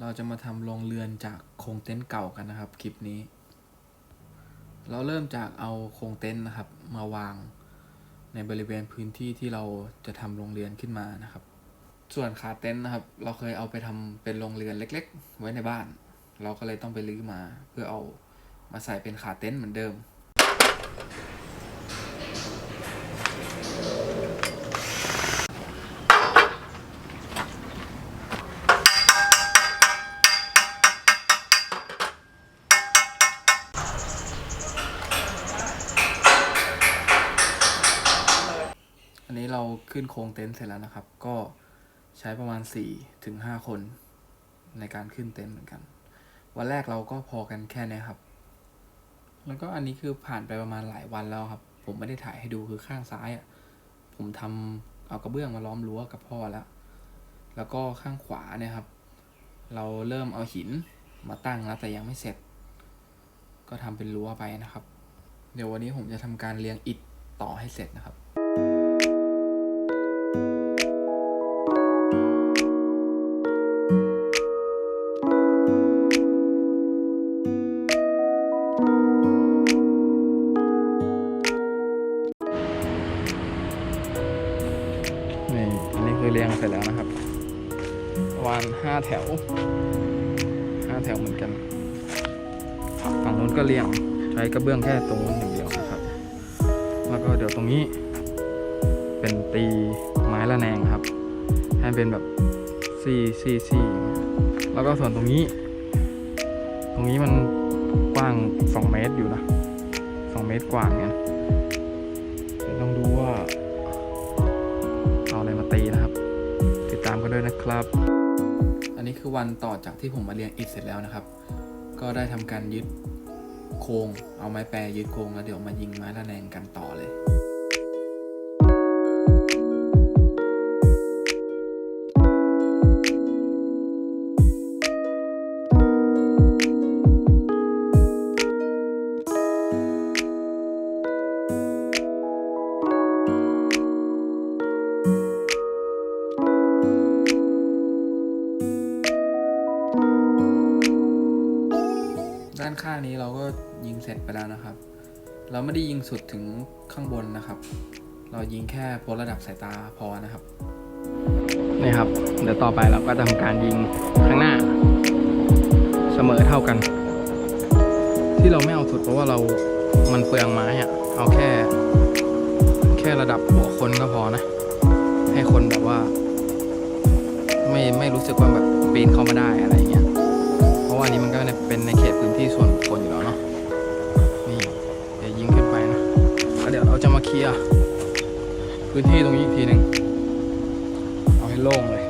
เราจะมาทำโรงเรือนจากโครงเต็นท์เก่ากันนะครับคลิปนี้ เราเริ่มจากเอาโครงเต็นท์นะครับมาวางในบริเวณพื้นที่ที่เราจะทำโรงเรือนขึ้นมานะครับ ส่วนขาเต็นท์นะครับ เราเคยเอาไปทำเป็นโรงเรือนเล็ก ๆ ไว้ในบ้าน เราก็เลยต้องไปรื้อมาเพื่อเอามาใส่เป็นขาเต็นท์เหมือนเดิม เราขึ้นโครงเต็นท์เสร็จแล้วนะครับ ก็ใช้ประมาณ4ถึง5คนในการขึ้นเต็นท์เหมือนกัน วันแรกเราก็พอกันแค่นี้ครับ แล้วก็อันนี้คือผ่านไปประมาณหลายวันแล้วครับ ผมไม่ได้ถ่ายให้ดูคือข้างซ้ายอะผมทำเอากระเบื้องมาล้อมรั้วกับพ่อแล้ว แล้วก็ข้างขวาเนี่ยครับ เราเริ่มเอาหินมาตั้งแล้วแต่ยังไม่เสร็จ ก็ทำเป็นรั้วไปนะครับ เดี๋ยววันนี้ผมจะทำการเรียงอิฐต่อให้เสร็จนะครับ เรียงเสร็จแล้วนะครับประมาณห้าแถวห้าแถวเหมือนกัน ฝั่งนู้นก็เรียงใช้กระเบื้องแค่ตรงนู้นอย่างเดียวนะครับ แล้วก็เดี๋ยวตรงนี้ เป็นตีไม้ละแนงครับ ให้เป็นแบบซี่ซี่ซี่แล้วก็ส่วนตรงนี้ ตรงนี้มันกว้าง 2 เมตรอยู่นะ 2 เมตรกว่าเงี้ยเดี๋ยวต้องดูว่า นะครับ อันนี้คือวันต่อจากที่ผมมาเรียนอิฐเสร็จแล้วนะครับ ก็ได้ทำการยึดโครงเอาไม้แปรยึดโครงแล้วเดี๋ยวมายิงไม้ระแนงกันต่อเลย ด้านข้างนี้เราก็ยิงเสร็จไปแล้วนะครับ เราไม่ได้ยิงสุดถึงข้างบนนะครับ เรายิงแค่พ้นระดับสายตาพอนะครับนี่ครับ เดี๋ยวต่อไปเราก็จะทำการยิงข้างหน้า เสมอเท่ากัน ที่เราไม่เอาสุดเพราะว่าเรามันเปลืองไม้อะเอาแค่ แค่ระดับหัวคนก็พอนะ ให้คนแบบว่า ไม่ไม่รู้สึกว่าแบบปีนเข้ามาได้อะไรเงี้ย ว่าอันนี้มันก็เป็นในเขตพื้นที่ส่วนบุคคลอยู่แล้วเนาะนี่เดี๋ยวยิงขึ้นไปนะแล้วเดี๋ยวเราจะมาเคลียร์พื้นที่ตรงนี้อีกทีหนึ่งเอาให้โล่งเลย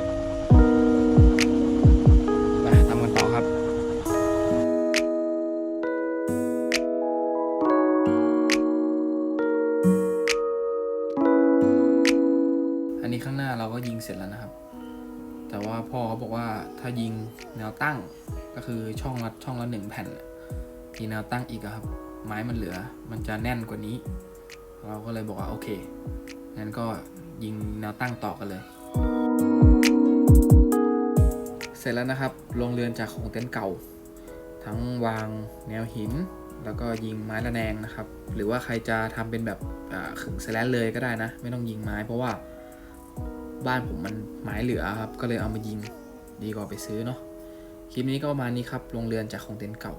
ไปทำกันต่อครับอันนี้ข้างหน้าเราก็ยิงเสร็จแล้วนะครับ แต่ว่าพ่อเขาบอกว่าถ้ายิงแนวตั้งก็คือช่องละช่องละหนึ่งแผ่นน่ะมีแนวตั้งอีกครับ ไม้มันเหลือ มันจะแน่นกว่านี้ เราก็เลยบอกว่าโอเคงั้นก็ยิงแนวตั้งต่อกันเลย เสร็จแล้วนะครับโรงเรือนจากของเต็นท์เก่า ทั้งวางแนวหิน แล้วก็ยิงไม้ระแนงนะครับ หรือว่าใครจะทำเป็นแบบขึงสแลนเลยก็ได้นะ ไม่ต้องยิงไม้เพราะว่า บ้านผมมันไม้เหลือครับ ก็เลยเอามายิง ดีกว่าไปซื้อเนาะ คลิปนี้ก็ประมาณนี้ครับ โรงเรือนจากของเต็นท์เก่า